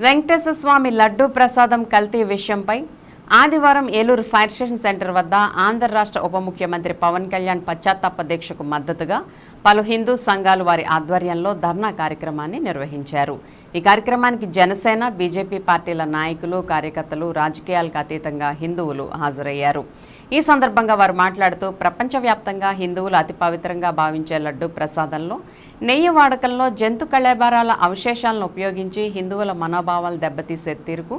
వెంకటేశ్వర స్వామి లడ్డూ ప్రసాదం కల్తీ విషయంపై ఆదివారం ఏలూరు ఫైర్ స్టేషన్ సెంటర్ వద్ద ఆంధ్ర రాష్ట్ర ఉప ముఖ్యమంత్రి పవన్ కళ్యాణ్ పశ్చాత్తాప దీక్షకు మద్దతుగా పలు హిందూ సంఘాలు వారి ఆధ్వర్యంలో ధర్నా కార్యక్రమాన్ని నిర్వహించారు. ఈ కార్యక్రమానికి జనసేన బీజేపీ పార్టీల నాయకులు కార్యకర్తలు రాజకీయాలకు అతీతంగా హిందువులు హాజరయ్యారు. ఈ సందర్భంగా వారు మాట్లాడుతూ ప్రపంచవ్యాప్తంగా హిందువులు అతి పవిత్రంగా భావించే లడ్డు ప్రసాదంలో నెయ్యి వాడకంలో జంతు కళేబరాల అవశేషాలను ఉపయోగించి హిందువుల మనోభావాలు దెబ్బతీసే తీరుకు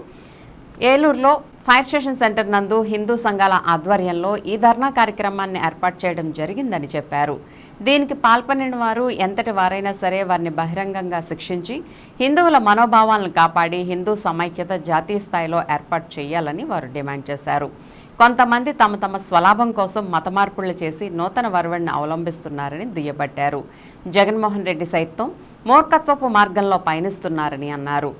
ఏలూరులో ఫైర్ స్టేషన్ సెంటర్ నందు హిందూ సంఘాల ఆధ్వర్యంలో ఈ ధర్నా కార్యక్రమాన్ని ఏర్పాటు చేయడం జరిగిందని చెప్పారు. దీనికి పాల్పడిన వారు ఎంతటి వారైనా సరే వారిని బహిరంగంగా శిక్షించి హిందువుల మనోభావాలను కాపాడి హిందూ సమైక్యత జాతీయ స్థాయిలో ఏర్పాటు చేయాలని వారు డిమాండ్ చేశారు. కొంతమంది తమ తమ స్వలాభం కోసం మత మార్పులు చేసి నూతన వరవడిని అవలంబిస్తున్నారని దుయ్యబట్టారు. జగన్మోహన్ రెడ్డి సైతం మూర్ఖత్వపు మార్గంలో పయనిస్తున్నారని అన్నారు.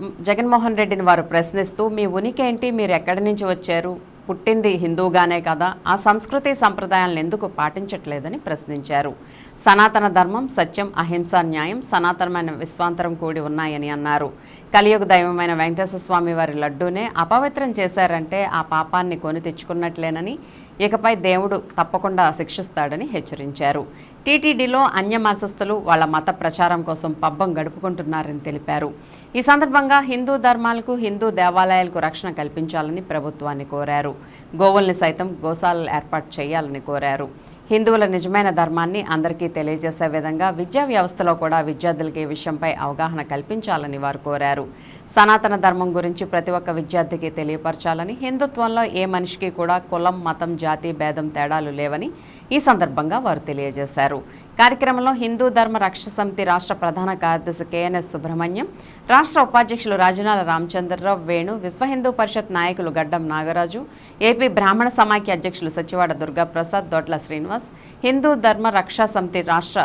జగన్మోహన్ రెడ్డిని వారు ప్రశ్నిస్తూ మీ ఉనికి ఏంటి మీరు ఎక్కడి నుంచి వచ్చారు? పుట్టింది హిందూగానే కదా? ఆ సంస్కృతి సంప్రదాయాలను ఎందుకు పాటించట్లేదని ప్రశ్నించారు. సనాతన ధర్మం సత్యం అహింస న్యాయం సనాతనమైన విశ్వాంతరం కూడి ఉన్నాయని అన్నారు. కలియుగ దైవమైన వెంకటేశ్వర స్వామి వారి లడ్డూనే అపవిత్రం చేశారంటే ఆ పాపాన్ని కొని తెచ్చుకున్నట్లేనని ఇకపై దేవుడు తప్పకుండా శిక్షిస్తాడని హెచ్చరించారు. టీటీడీలో అన్యమాసస్థులు వాళ్ళ మత ప్రచారం కోసం పబ్బం గడుపుకుంటున్నారని తెలిపారు. ఈ సందర్భంగా హిందూ ధర్మాలకు హిందూ దేవాలయాలకు రక్షణ కల్పించాలని ప్రభుత్వాన్ని కోరారు. గోవుల్ని సైతం గోశాలలు ఏర్పాటు చేయాలని కోరారు. హిందువుల నిజమైన ధర్మాన్ని అందరికీ తెలియజేసే విధంగా విద్యా వ్యవస్థలో కూడా విద్యార్థులకి ఈ విషయంపై అవగాహన కల్పించాలని వారు కోరారు. సనాతన ధర్మం గురించి ప్రతి ఒక్క విద్యార్థికి తెలియపరచాలని హిందుత్వంలో ఏ మనిషికి కూడా కులం మతం జాతి భేదం తేడాలు లేవని ఈ సందర్భంగా వారు తెలియజేశారు. కార్యక్రమంలో హిందూ ధర్మ రక్ష సమితి రాష్ట్ర ప్రధాన కార్యదర్శి కేఎన్ఎస్ సుబ్రహ్మణ్యం రాష్ట్ర ఉపాధ్యక్షులు రాజనాల రామచంద్రరావు వేణు విశ్వ హిందూ పరిషత్ నాయకులు గడ్డం నాగరాజు ఏపీ బ్రాహ్మణ సమాఖ్య అధ్యక్షులు సచివాడ దుర్గాప్రసాద్ దొడ్ల శ్రీనివాస్ హిందూ ధర్మ రక్షా సమితి రాష్ట్ర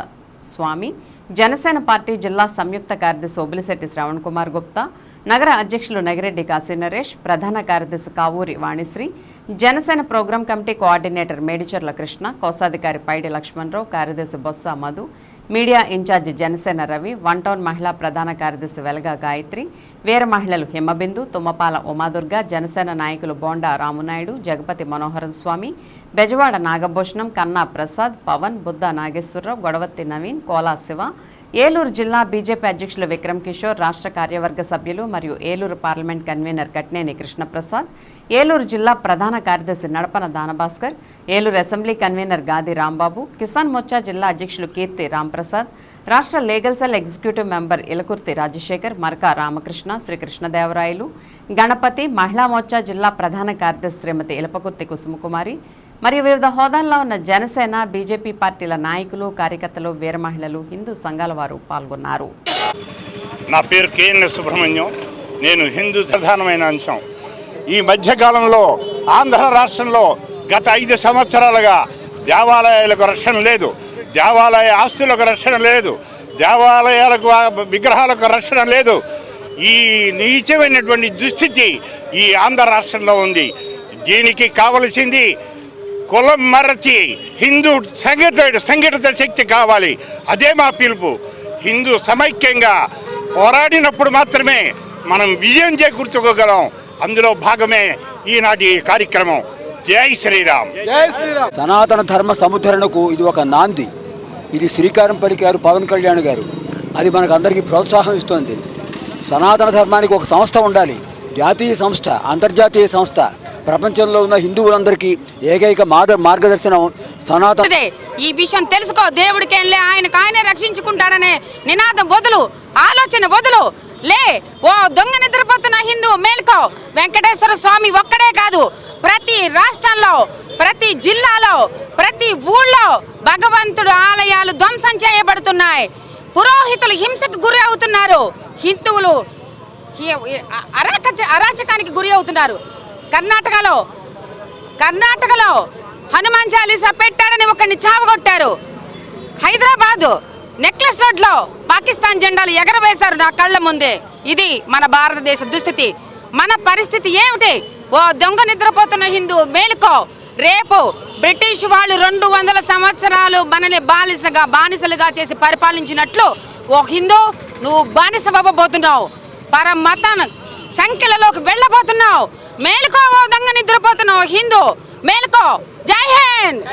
స్వామి జనసేన పార్టీ జిల్లా సంయుక్త కార్యదర్శి ఒబిలిశెట్టి శ్రవణ్ కుమార్ గుప్తా నగర అధ్యక్షులు నగిరెడ్డి కాశీ నరేష్ ప్రధాన కార్యదర్శి Kavuri Vanisri Janasena program committee coordinator Medicharla Krishna కోశాధికారి పైడి లక్ష్మణరావు కార్యదర్శి Botsa Madhu media incharge Janasena Ravi one town మహిళా ప్రధాన కార్యదర్శి వెలగా గాయత్రి వీర మహిళలు హిమబిందు తుమ్మపాల ఉమాదుర్గ జనసేన నాయకులు బోండా రామునాయుడు జగపతి మనోహరన్ స్వామి బెజవాడ నాగభూషణం కన్నా ప్రసాద్ పవన్ బుద్ధ నాగేశ్వరరావు గొడవత్తి నవీన్ కోలా శివ ఏలూరు జిల్లా బీజేపీ అధ్యక్షులు విక్రమ్ కిషోర్ రాష్ట్ర కార్యవర్గ సభ్యులు మరియు ఏలూరు పార్లమెంట్ కన్వీనర్ కట్నేని కృష్ణప్రసాద్ ఏలూరు జిల్లా ప్రధాన కార్యదర్శి నడపన దానభాస్కర్ ఏలూరు అసెంబ్లీ కన్వీనర్ గాది రాంబాబు కిసాన్ మోర్చా జిల్లా అధ్యక్షులు కీర్తి రాంప్రసాద్ రాష్ట్ర legal cell executive member Ilakurthi Rajasekhar Maraka Ramakrishna Srikrishnadevarayalu Ganapati Mahila Morcha జిల్లా ప్రధాన కార్యదర్శి శ్రీమతి ఇలపకుర్తి కుసుమకుమారి మరియు వివిధ హోదాల్లో ఉన్న జనసేన బీజేపీ పార్టీల నాయకులు కార్యకర్తలు వీరమహిళలు హిందూ సంఘాల వారు పాల్గొన్నారు. నా పేరు కేఎన్ఎస్ సుబ్రహ్మణ్యం. నేను హిందూ ప్రధానమైన అంశం. ఈ మధ్యకాలంలో ఆంధ్ర రాష్ట్రంలో గత ఐదు సంవత్సరాలుగా దేవాలయాలకు రక్షణ లేదు. దేవాలయ ఆస్తులకు రక్షణ లేదు. దేవాలయాలకు విగ్రహాలకు రక్షణ లేదు. ఈ నీచమైనటువంటి దుస్థితి ఈ ఆంధ్ర రాష్ట్రంలో ఉంది. దీనికి కావలసింది కులం మరచి హిందూ సంఘటిత సంఘటిత శక్తి కావాలి. అదే మా పిలుపు. హిందూ సమైక్యంగా పోరాడినప్పుడు మాత్రమే మనం విజయం చేకూర్చుకోగలం. అందులో భాగమే ఈనాటి కార్యక్రమం. జై శ్రీరామ్. సనాతన ధర్మ సముద్ధరణకు ఇది ఒక నాంది. ఇది శ్రీకారం పలికారు పవన్ కళ్యాణ్ గారు. అది మనకు అందరికీ ప్రోత్సాహం ఇస్తోంది. సనాతన ధర్మానికి ఒక సంస్థ ఉండాలి. జాతీయ సంస్థ అంతర్జాతీయ సంస్థ. ప్రపంచంలో ఉన్న హిందువులందరికీ ఏకైక మార్గదర్శనం సనాతన ఈ విషయం తెలుసుకో దేవుడికేంలే ఆయనకు ఆయనే రక్షించుకుంటాడనే నినాదం వదులు ఆలోచన వదులు. లే ఓ దొంగ నిద్రపోతున్న హిందూ మేల్కో వెంకటేశ్వర స్వామి ఒక్కడే కాదు ప్రతి రాష్ట్రంలో ప్రతి జిల్లాలో ప్రతి ఊళ్ళో భగవంతుడు ఆలయాలు ధ్వంసం చేయబడుతున్నాయి. పురోహితులు హింసకు గురి అవుతున్నారు. హిందువులు హి- అరాచకానికి గురి అవుతున్నారు. కర్ణాటకలో కర్ణాటకలో హనుమాన్ చాలీసా పెట్టాడని ఒకరిని చావగొట్టారు. హైదరాబాద్ నెక్లెస్ రోడ్లో పాకిస్తాన్ జెండాలు ఎగరవేశారు నా కళ్ళ ముందే. ఇది మన భారతదేశ దుస్థితి. మన పరిస్థితి ఏమిటి? ఓ దొంగ నిద్రపోతున్న హిందూ మేలుకో. రేపు బ్రిటిష్ వాళ్ళు రెండు వందల సంవత్సరాలు మనని బానిసగా బానిసలుగా చేసి పరిపాలించినట్లు ఓ హిందూ నువ్వు బానిస అవ్వబోతున్నావు సంఖ్యలలోకి వెళ్ళబోతున్నావు. మేలుకో ఓ దొంగ నిద్రపోతున్నావు హిందూ. మేలుకో. జై హింద్.